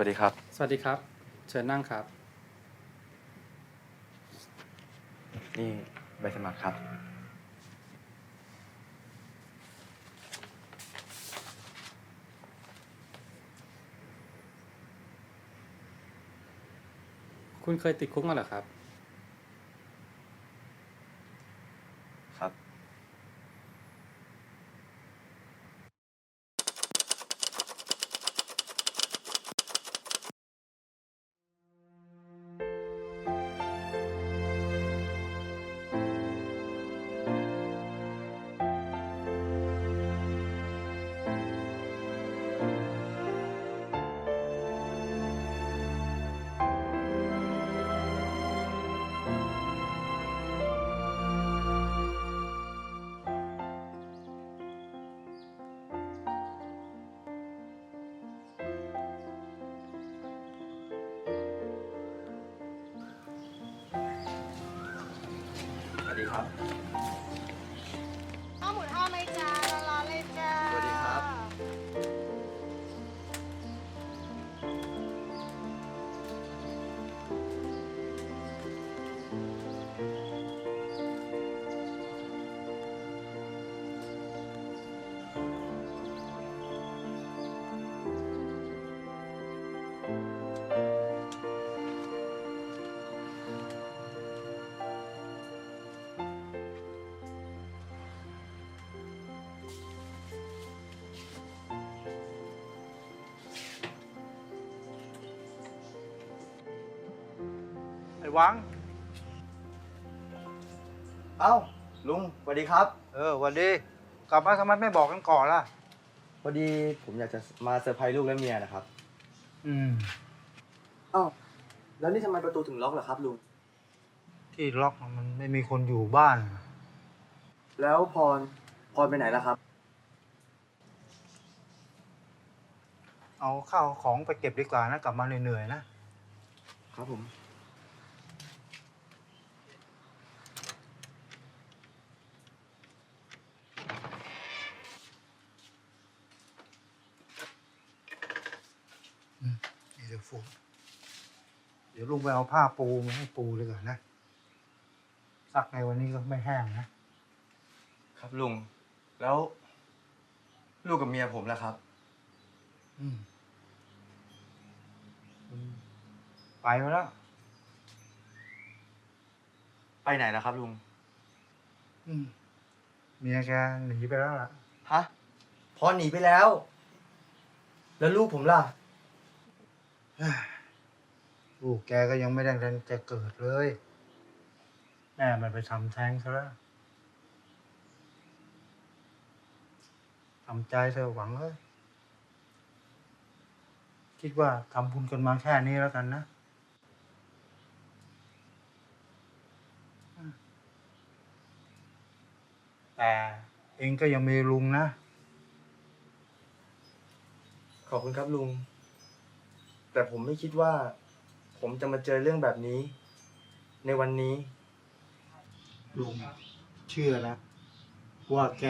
วัสดีครับ สวัสดีครับ เชิญนั่งครับ นี่ใบสมัครครับ คุณเคยติดคุกมาเหรอครับ ดีครับข้าวหมูทอดไหมจ๊ะ อ้หวัง เอ้าลุงสวัสดีครับ เออหวันดี กลับมาทำไมไม่บอกกันก่อนล่ะ พอดีผมอยากจะมาเซอร์ไพรส์ลูกและเมียนะครับ อืม เอ้าแล้วนี่ทำไมประตูถึงล็อกล่ะครับลุง ที่ล็อกมันไม่มีคนอยู่บ้าน แล้วพรพรไปไหนล่ะครับ เอาข้าวของไปเก็บดีกว่านะ กลับมาเหนื่อยๆนะ ครับผม ดี๋ยวฟูเดี๋ยวลุงไปเอาผ้าปูมาให้ปูดีกว่านะซักในวันนี้ก็ไม่แห้งนะ ครับลุง แล้ว ลูกกับเมียผมล่ะครับ อืมอืมไปมาแล้ว ไปไหนล่ะครับลุง อืมเมียแกหนีไปแล้วล่ะ ฮะพรหนีไปแล้ว แล้วลูกผมล่ะ ลูกแกก็ยังไม่ได้ทันจะเกิดเลย แม่มันไปทำแท้งซะแล้วทำใจเธอะหวังเลยคิดว่าทำบุญกันมาแค่นี้แล้วกันนะอืมแต่เองก็ยังมีลุงนะ ขอบคุณครับลุง แต่ผมไม่คิดว่า ผมจะมาเจอเรื่องแบบนี้ ในวันนี้ ลุงเชื่อนะ ว่าแก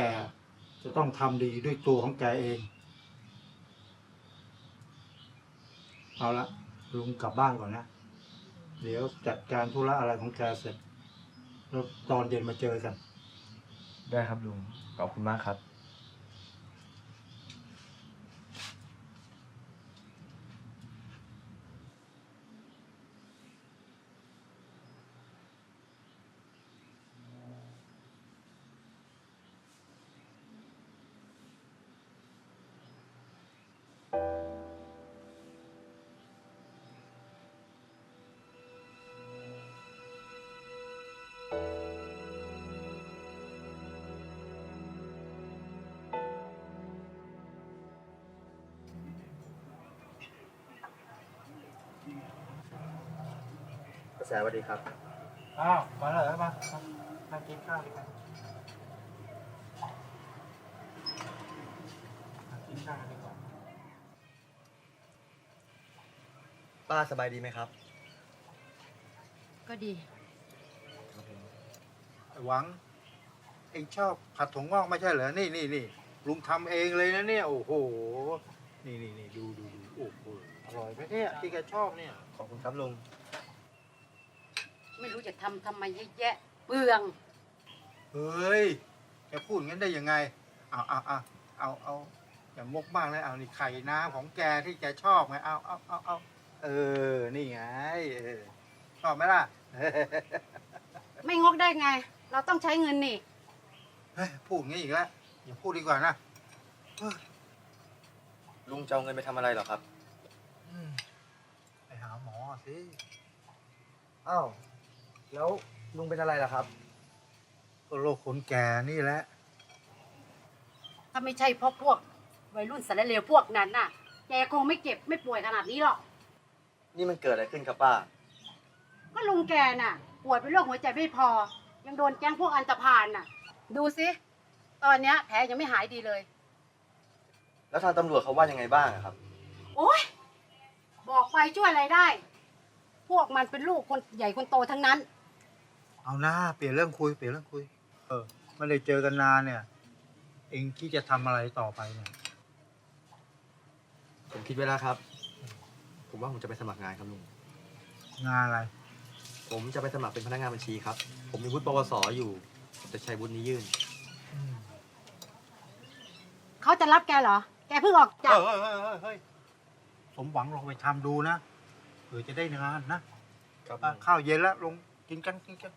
จะต้องทำดีด้วยตัวของแกเอง เอาละลุงกลับบ้านก่อนนะ เดี๋ยวจัดการธุระอะไรของแกเสร็จ แล้วตอนเย็นมาเจอกัน ได้ครับลุง ขอบคุณมากครับ แสสวัสดีครับ อ้าว มาแล้วเหรอมามามากินข้าวดีกว่ามากินข้าวดีกว่าป้าสบายดีไหมครับ ก็ดี ไอ้หวัง เองชอบผัดถั่วงอกไม่ใช่เหรอ นี่นี่นี่ลุงทำเองเลยนะเนี่ย โอ้โห นี่นี่นี่ดูดูดูโอ้โห อร่อยไหมเนี่ยที่แกชอบเนี่ย ขอบคุณครับลุง ไม่รู้จะทำทำไมเยอะแยะเปลือง เฮ้ย แกพูดงั้นได้ยังไง เอาเอาเอาเอาเอาอย่ามกมากเลยเอานี่ไข่น้ำของแกที่แกชอบไง เอาเอาเอาเอาเออ นี่ไง เออ ชอบไหมล่ะ ไม่งกได้ไง เราต้องใช้เงินนี่ เฮ้ย พูดงี้อีกแล้ว อย่าพูดดีกว่านะลุงจะเอาเงินไปทำอะไรเหรอครับ อืมไปหาหมอสิ อ้าว แล้วลุงเป็นอะไรล่ะครับ ก็โรคคนแก่นี่แหละ ถ้าไม่ใช่เพราะพวกวัยรุ่นสารเลวพวกนั้นน่ะ แกคงไม่เจ็บไม่ป่วยขนาดนี้หรอก นี่มันเกิดอะไรขึ้นครับป้า ก็ลุงแกน่ะ ป่วยเป็นโรคหัวใจไม่พอ ยังโดนแก๊งพวกอันตพานน่ะ ดูสิ ตอนเนี้ยแผลยังไม่หายดีเลย แล้วทางตำรวจเขาว่ายังไงบ้างอะครับ โอ๊ย บอกไปช่วยอะไรได้ พวกมันเป็นลูกคนใหญ่คนโตทั้งนั้น เอาหน้าเปลี่ยนเรื่องคุยเปลี่ยนเรื่องคุย เออไม่ได้เจอกันนานเนี่ย เองที่จะทำอะไรต่อไปเนี่ยผมคิดไว้แล้วครับ ผมว่าผมจะไปสมัครงานครับลุง งานอะไรผมจะไปสมัครเป็นพนักงานบัญชีครับ ผมมีวุฒิปวสอยู่ผมจะใช้วุฒินี้ยื่นเขาจะรับแกเหรอ แกเพิ่งออกเฮ้จากยเฮ้ยเฮ้ยเฮ้ยเฮ้ยสมหวังลองไปทำดูนะเผื่อจะได้งานนะครับอะข้าวเย็นแล้วลงกินกันกินกัน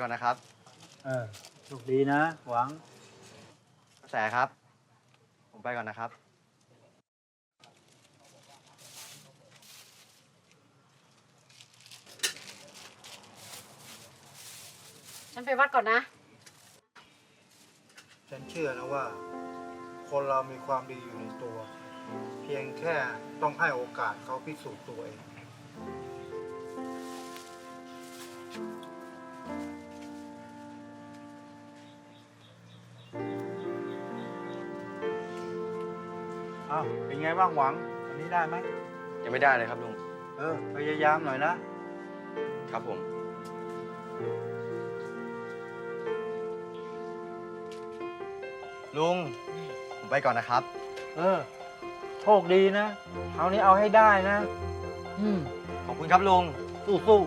ก่อนนะครับเออโชคดีนะ หวังแสครับ ผมไปก่อนนะครับ ฉันไปวัดก่อนนะ ฉันเชื่อนะว่า คนเรามีความดีอยู่ในตัว เพียงแค่ต้องให้โอกาสเขาพิสูจน์ตัวเอง บ้างหวัง อันนี้ได้ไหม ยังไม่ได้เลยครับลุง เออ พยายามหน่อยนะ ครับผม ลุง ผมไปก่อนนะครับ เออ โชคดีนะ เอานี้เอาให้ได้นะ อืม ขอบคุณครับลุง สู้สู้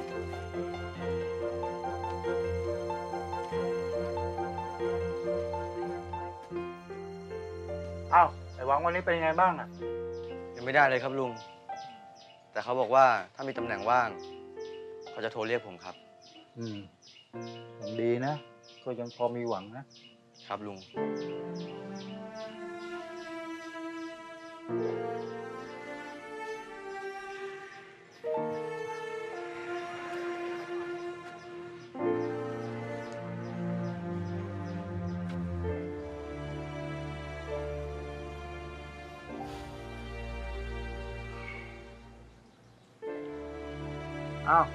อ้าวไอ้หวังวันนี้เป็นยังไงบ้างอะยัง ไม่ได้เลยครับลุง แต่เขาบอกว่าถ้ามีตำแหน่งว่าง เขาจะโทรเรียกผมครับ อืมยังดีนะ ก็ยังพอมีหวังนะ ครับลุง อ้าว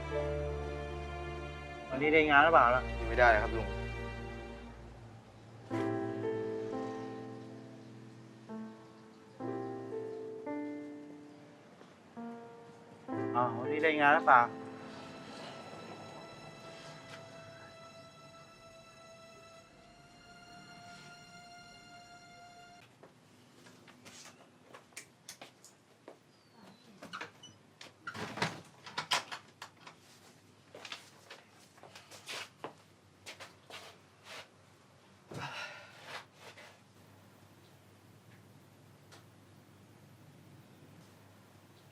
วันนี้ได้งานหรือเปล่าล่ะยังไม่ได้เลยครับลุง อ้าววันนี้ได้งานหรือเปล่า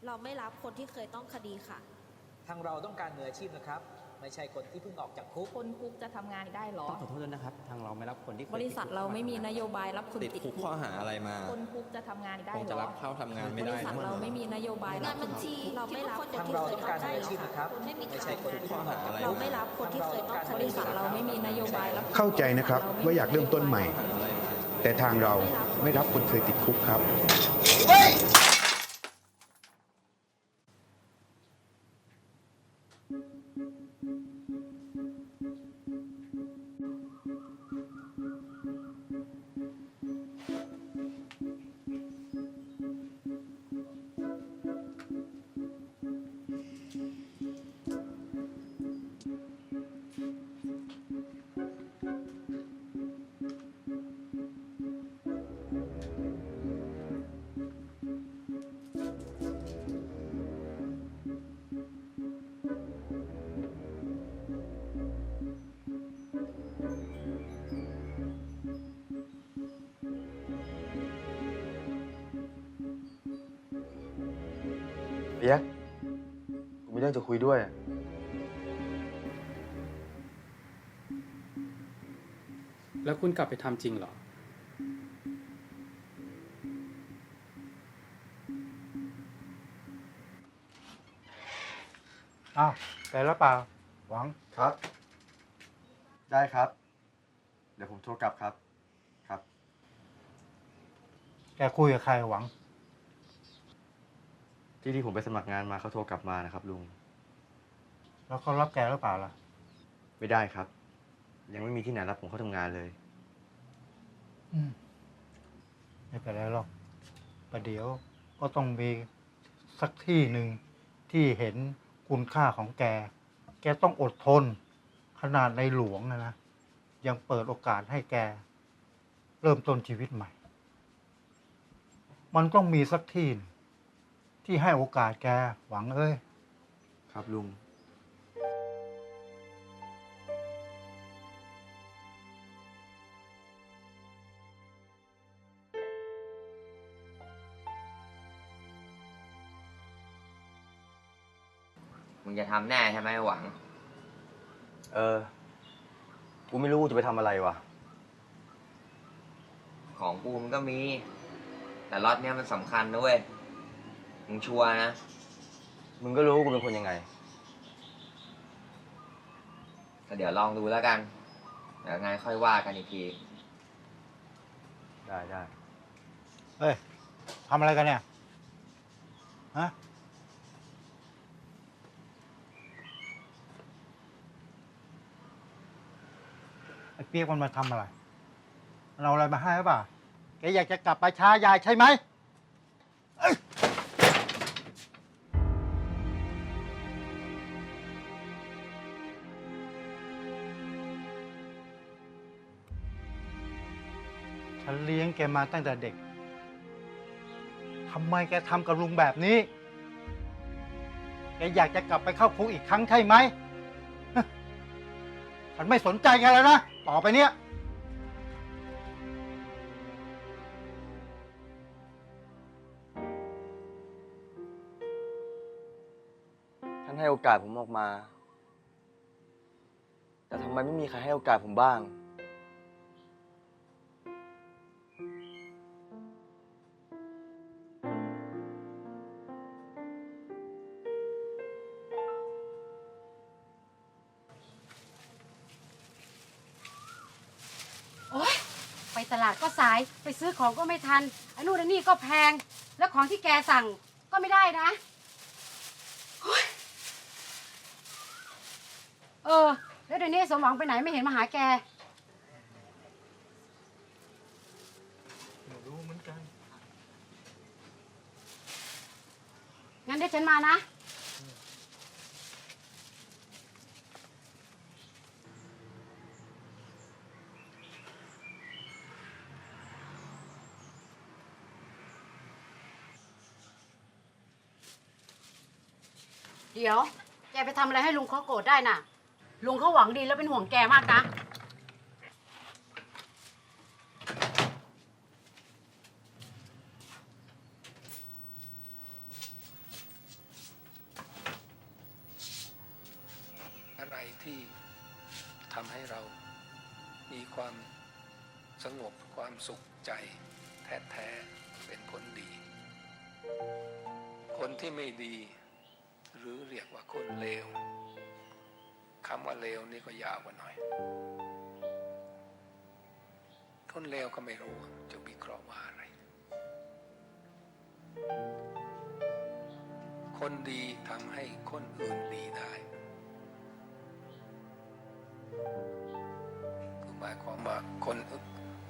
เราไม่รับคนที่เคยต้องคดีค่ะ ทางเราต้องการมืออาชีพนะครับ ไม่ใช่คนที่เพิ่งออกจากคุก คนคุกจะทำงานได้เหรอ ต้องขอโทษด้วยนะครับ ทางเราไม่รับคนที่คยบริษัทเราไม่มีนโยบายรับคนติดติดคุกข้อหาอะไรมา คนคุกจะทำงานได้คงเหรจะอรับเข้าทำงานบไม่ได้ริษัทนะเราไม่มีนโยบายรับคนติดคุกเราไม่รับคนทางเราต้องการมืออาชีพนะครับไม่ใช่คนที่เพิ่งออกจากเราคุกไม่รับคนที่เคยต้องบริษัทเราไม่มีนโยบายรับเข้าใจนะครับว่าอยากเริ่มต้นใหม่ แต่ทางเราไม่รับคนเคยติดคุกครับ ปียกผมมีเรื่องจะคุยด้วยแล้วคุณกลับไปทำจริงเหรอ อ้าวไปแล้วเปล่า หวัง ครับ ได้ครับ เดี๋ยวผมโทรกลับครับ ครับ แกคุยกับใครหวัง ที่ที่ผมไปสมัครงานมาเขาโทรกลับมานะครับลุง แล้วเขารับแกหรือเปล่าล่ะ ไม่ได้ครับ ยังไม่มีที่ไหนรับผมเข้าทำงานเลย อืมไม่เป็นไรหรอกประเดี๋ยวก็ต้องมีสักที่หนึ่งที่เห็นคุณค่าของแก แกต้องอดทน ขนาดในหลวงนะนะ ยังเปิดโอกาสให้แก เริ่มต้นชีวิตใหม่ มันต้องมีสักที่หนึ่ง ที่ให้โอกาสแกหวังเอ้ย ครับลุง มึงจะทำแน่ใช่ไหมหวัง เออ กูไม่รู้กูจะไปทำอะไรวะ ของกูมันก็มี แต่ล็อตเนี้ยมันสำคัญนะเว้ย มึงชัวร์นะ มึงก็รู้กูเป็นคนยังไง ก็เดี๋ยวลองดูแล้วกันเดี๋ยวไงค่อยว่ากันอีกที ได้ได้เฮ้ยทำอะไรกันเนี่ย ฮะ ไอ้เปียกมันมาทำอะไรมันเอาอะไรมาให้หรือเปล่า แกอยากจะกลับไปช้ายายใช่ไหม มาตั้งแต่เด็กทำไมแกทำกับลุงแบบนี้ แกอยากจะกลับไปเข้าคุกอีกครั้งใช่ไหม ฉันไม่สนใจแกแล้วนะ ต่อไปเนี้ย ท่านให้โอกาสผมออกมา แต่ทำไมไม่มีใครให้โอกาสผมบ้าง ไปซื้อของก็ไม่ทันไอ้นู่นไอ้นี่ก็แพง แล้วของที่แกสั่งก็ไม่ได้นะโอ๊ยเออ แล้วเดี๋ยวนี้สมหวังไปไหนไม่เห็นมาหาแกรู้เหมือนกัน งั้นเดี๋ยวฉันมานะ เดี๋ยว แกไปทำอะไรให้ลุงเขาโกรธได้น่ะ ลุงเขาหวังดีแล้วเป็นห่วงแกมากนะ อะไรที่ทำให้เรามีความสงบความสุขใจ แท้ ๆ เป็นคนดี คนที่ไม่ดี หรือเรียกว่าคนเลวคำว่าเลวนี่ก็ยาวกว่าหน่อย คนเลวก็ไม่รู้จะวิเคราะห์ว่าอะไร คนดีทำให้คนอื่นดีได้คือหมายความว่าคน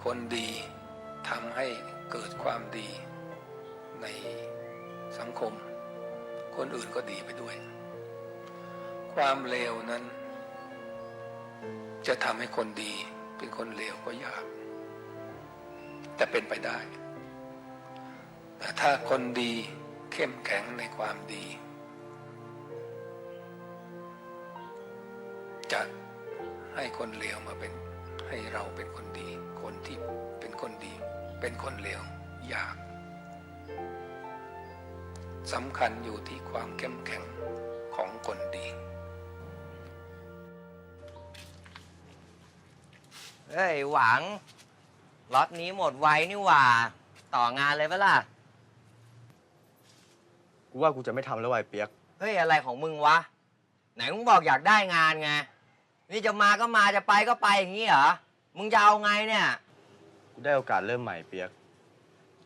คนดีทำให้เกิดความดีในสังคม คนอื่นก็ดีไปด้วย ความเลวนั้น จะทำให้คนดีเป็นคนเลวก็ยาก แต่เป็นไปได้ แต่ถ้าคนดีเข้มแข็งในความดี จะให้คนเลวมาเป็นให้เราเป็นคนดี คนที่เป็นคนดี เป็นคนเลวยาก สำคัญอยู่ที่ความเข้มแข็งของคนดี เฮ้ย หวัง ล็อตนี้หมดไวนี่หว่า ต่องานเลยปะล่ะ กูว่ากูจะไม่ทำแล้วไอ้เปียก เฮ้ย อะไรของมึงวะ ไหนมึงบอกอยากได้งานไง นี่จะมาก็มาจะไปก็ไปอย่างนี้เหรอ มึงจะเอาไงเนี่ย กูได้โอกาสเริ่มใหม่เปียก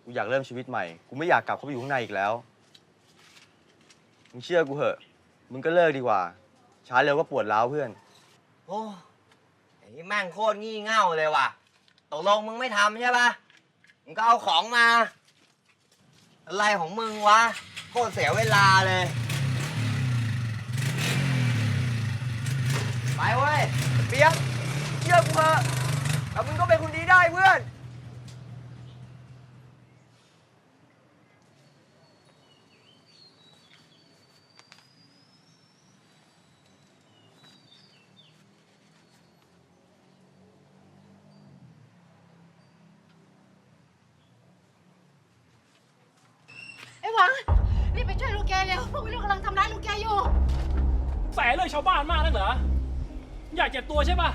กูอยากเริ่มชีวิตใหม่ กูไม่อยากกลับเข้าไปอยู่ข้างในอีกแล้ว มึงเชื่อกูเหอะ มึงก็เลิกดีกว่า ช้าเร็วก็ปวดร้าวเพื่อน โอ้ไอ้นี่แม่งโคตรงี่เง่าเลยว่ะ ตกลงมึงไม่ทำใช่ปะมึงก็เอาของมา อะไรของมึงวะ โคตรเสียเวลาเลย ไปเว้ยเปียกเชื่อกูเถอะแล้วมึงก็เป็นคนดีได้เพื่อน ไอ้หวังรีบไปช่วยลูกแกเร็วพวกวัยรุ่นกำลังทำร้ายลูกแกอยู่ แสเลยชาวบ้านมากนักเหรออยากเจ็บตัวใช่ปะ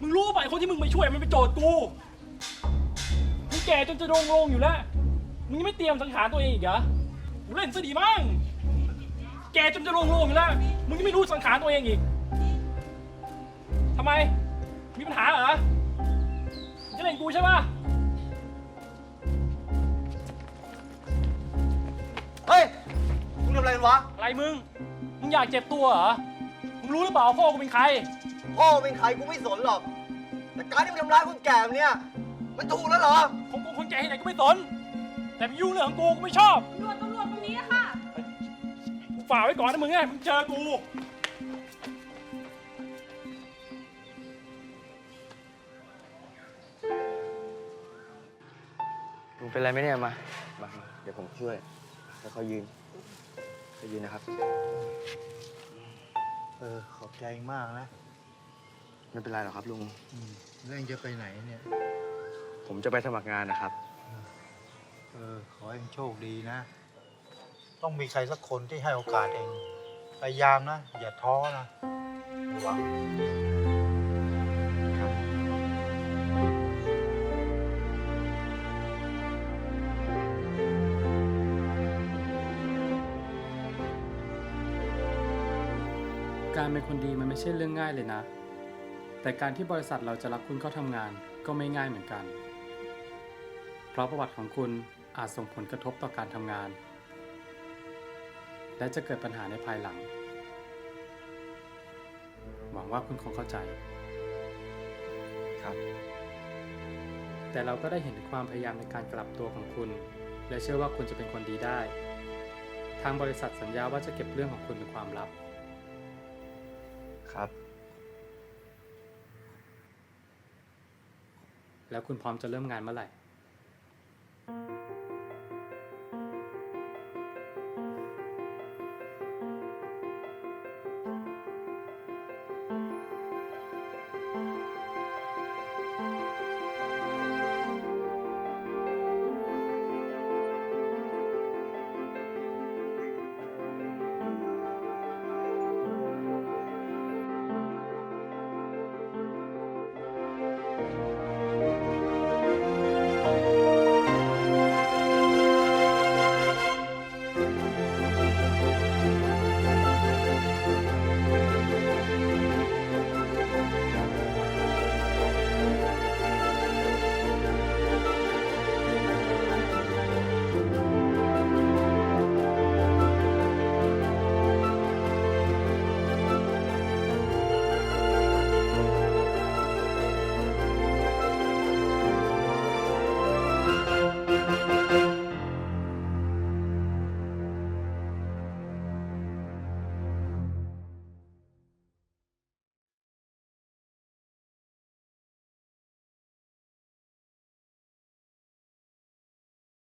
มึงรู้ป่ะไอ้คนที่มึงไปช่วยมันเป็นโจทย์กู มึงแก่จนจะโรงงอยู่แล้ว มึงยังไม่เตรียมสังหารตัวเองอีกเหรอกูเล่นซะดีมั้ง แก่จนจะโรงงอยู่แล้ว มึงยังไม่รู้สังหารตัวเองอีกทำไม มีปัญหาเหรอมึงจะเล่นกูใช่ปะเฮ้ย มึงทำอะไรกันวะ อะไรมึง มึงอยากเจ็บตัวเหรอ มึงรู้หรือเปล่าว่าพ่อกูเป็นใคร พ่อเป็นใครกูไม่สนหรอก แต่การที่มึงทำร้ายคนแก่แบบเนี้ยมันถูกแล้วเหรอ ของกูคนแก่ที่ไหนก็ไม่สน แต่ไปยุ่งเรื่องของกูกูไม่ชอบตำรวจตำรวจตรงนี้ค่ะ กูฝากไว้ก่อนนะมึงไงมึงเจอกู มึงเป็นไรไหมเนี่ยมา มามาเดี๋ยวผมช่วย แล้วเขายืนเขายืนนะครับ เออ ขอบใจมากนะไม่เป็นไรหรอกครับลุง อืมเรื่องจะไปไหนเนี่ย ผมจะไปสมัครงานนะครับ เออ ขอให้เองโชคดีนะ ต้องมีใครสักคนที่ให้โอกาสเอง พยายามนะ อย่าท้อนะหวัง การเป็นคนดีมันไม่ใช่เรื่องง่ายเลยนะ แต่การที่บริษัทเราจะรับคุณเข้าทำงานก็ไม่ง่ายเหมือนกัน เพราะประวัติของคุณอาจส่งผลกระทบต่อการทำงาน และจะเกิดปัญหาในภายหลัง หวังว่าคุณคงเข้าใจ ครับ แต่เราก็ได้เห็นถึงความพยายามในการกลับตัวของคุณ และเชื่อว่าคุณจะเป็นคนดีได้ ทางบริษัทสัญญาว่าจะเก็บเรื่องของคุณเป็นความลับ ครับ แล้วคุณพร้อมจะเริ่มงานเมื่อไหร่